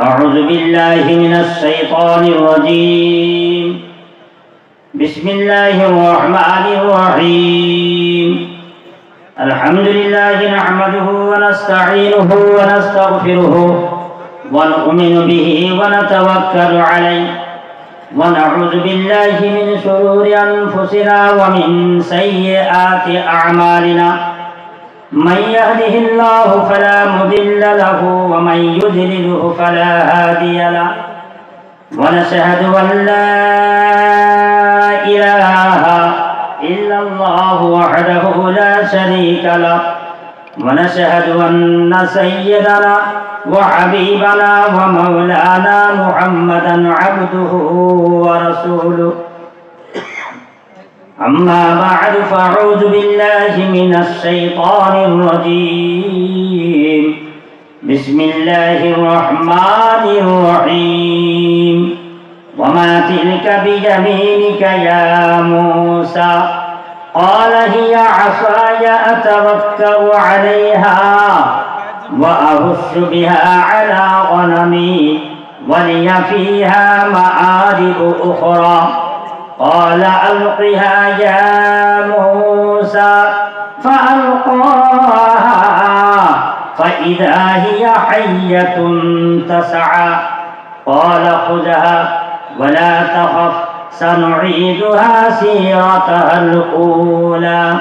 أعوذ بالله من الشيطان الرجيم. بسم الله الرحمن الرحيم. الحمد لله نحمده ونستعينه ونستغفره ونؤمن به ونتوكل عليه ونعوذ بالله من شرور أنفسنا ومن سيئات أعمالنا. من يهده الله فلا مضل له ومن يضلله فلا هادي له. ونشهد أن لا إله إلا الله وحده لا شريك له. ونشهد أن سيدنا وحبيبنا ومولانا محمدا عبده ورسوله. أما بعد فأعوذ بالله من الشيطان الرجيم. بسم الله الرحمن الرحيم. وما تلك بيمينك يا موسى؟ قال هي عصاي أتوكأ عليها وأهش بها على غنمي ولي فيها مآرب أخرى. قال ألقها يا موسى فألقاها فإذا هي حية تسعى قال خذها ولا تخف سنعيدها سيرتها الأولى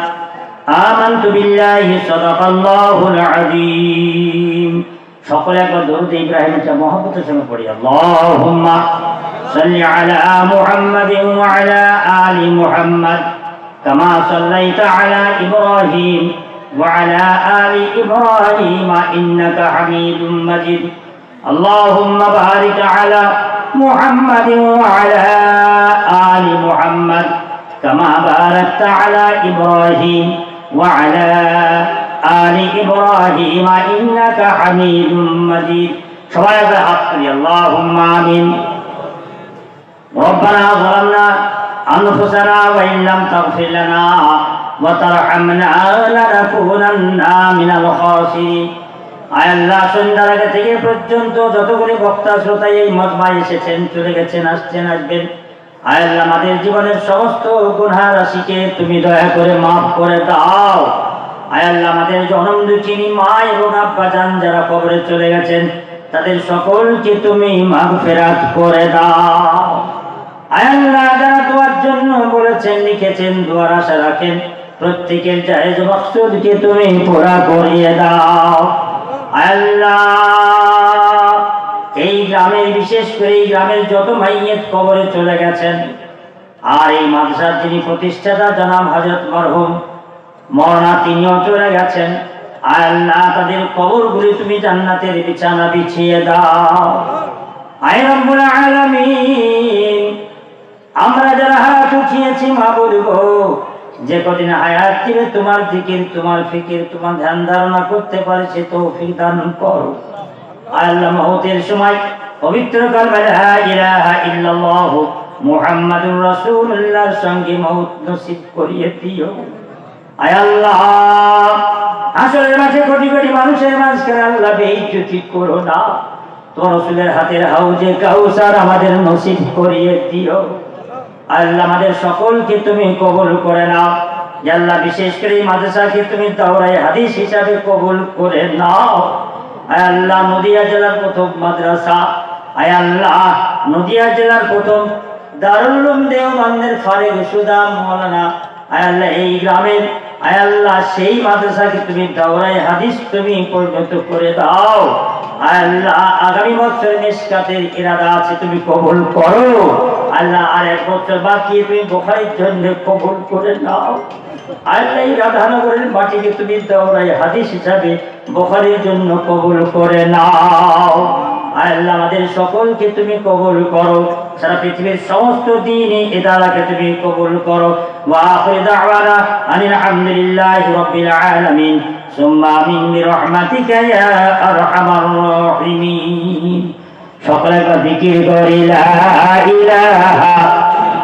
آمنت بالله صدق الله العظيم সকলে একবার দরুদ ইব্রাহিমটা মহব্বতের সঙ্গে পড়ি আল্লাহুম্মা صل على محمد وعلى آل محمد كما صليت على إبراهيم وعلى آل إبراهيم إنك حميد مجيد. اللهم بارك على محمد وعلى آل محمد كما باركت على إبراهيم وعلى آل إبراهيم إنك حميد مجيد. شوائب حق اللهم آمين. ربنا ظلمنا أنفسنا وإن لم تغفر لنا وترحمنا لنكونن من الخاسرين আয় আল্লাহ সন্ধ্যার আগে থেকে পর্যন্ত যতগুলি বক্তা শ্রোতা এই মজমা এসেছেন চলে গেছেন আসছেন আসবেন আয় আল্লাহ আমাদের জীবনের সমস্ত গুণা রাশিকে তুমি দয়া করে মাফ করে দাও আয় আল্লাহ আমাদের জনম দুচিনি মা এবং আব্বা যান যারা কবরে চলে গেছেন তাদের সকলকে তুমি মাফ ফেরাত করে দাও আয় কবরে চলে গেছেন, আর এই মাদ্রাসার যিনি প্রতিষ্ঠাতা মরহুম, মরনা তিনিও চলে গেছেন। আল্লাহ, তাদের কবরগুলি তুমি জান্নাতের বিছানা বিছিয়ে দাও। আয় রব্বুল যে কদিন হায়াত ছিল তোমার তোমার ফিকির, তোমার ধ্যান ধারণা করতে দান করো। আল্লাহ মহতের সময় পবিত্র ইলাহা ইল্লাল্লাহ রাসূলুল্লাহর সঙ্গে নসিব করিয়ে দিও। আয় আল্লাহ মাঝে কোটি কোটি মানুষের মাঝখানে আল্লাহ বেইজ্জতি করো না। রসুলের হাতের হাউজে কাউসার আমাদের নসিব করিয়ে দিও। আল্লাহ আমাদের সকলকে তুমি কবুল করে নাও। আল্লাহ, বিশেষ করে মাদ্রাসাকে তুমি দাওরাই হাদিস হিসাবে কবুল করে নাও। আল্লাহ, নদিয়া জেলার প্রথম মাদ্রাসা। আয় আল্লাহ, নদিয়া জেলার প্রথম দারুল উলুম দেওবন্দের ফারেক সুদা মৌলানা। আয় আল্লাহ, এই গ্রামের আয় আল্লাহ, সেই মাদ্রাসাকে তুমি দাওরাই হাদিস তুমি পরিণত করে দাও। আয় আল্লাহ, আগামী বছর নিষ্কাতের ইরাদা আছে, তুমি কবুল করো। আল্লাহ আর বছর বাকি, তুমি বোখারির জন্য কবুল করে নাও। আল্লাহ রাধানগরের মাটিকে তুমি দাওরাই হাদিস হিসাবে বোখারির জন্য কবুল করে নাও। আল্লাহ আমাদের সকলকে তুমি কবুল করো। সারা পৃথিবীর সমস্ত দিনই ইদারাকে তুমি কবুল করো। ওয়া আখির দাওয়ানা আনিল হামদুলিল্লাহি রাব্বিল আলামিন। সুম্মা আমিন বিরহমাতিকা ইয়া আরহামার রাহিমিন সকলে জিকির করে, লা ইলাহা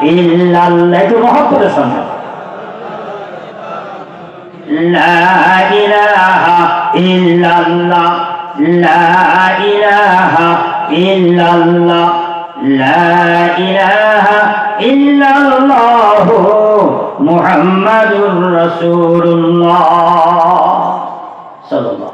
ইল্লাল্লাহ। একটু মহব্বতের সঙ্গে। লা ইলাহা ইল্লাল্লাহ, লা ইলাহা ইল্লাল্লাহ, লা ইলাহা ইল্লাল্লাহ মুহাম্মাদুর রাসূলুল্লাহ। সাল্লাল্লাহু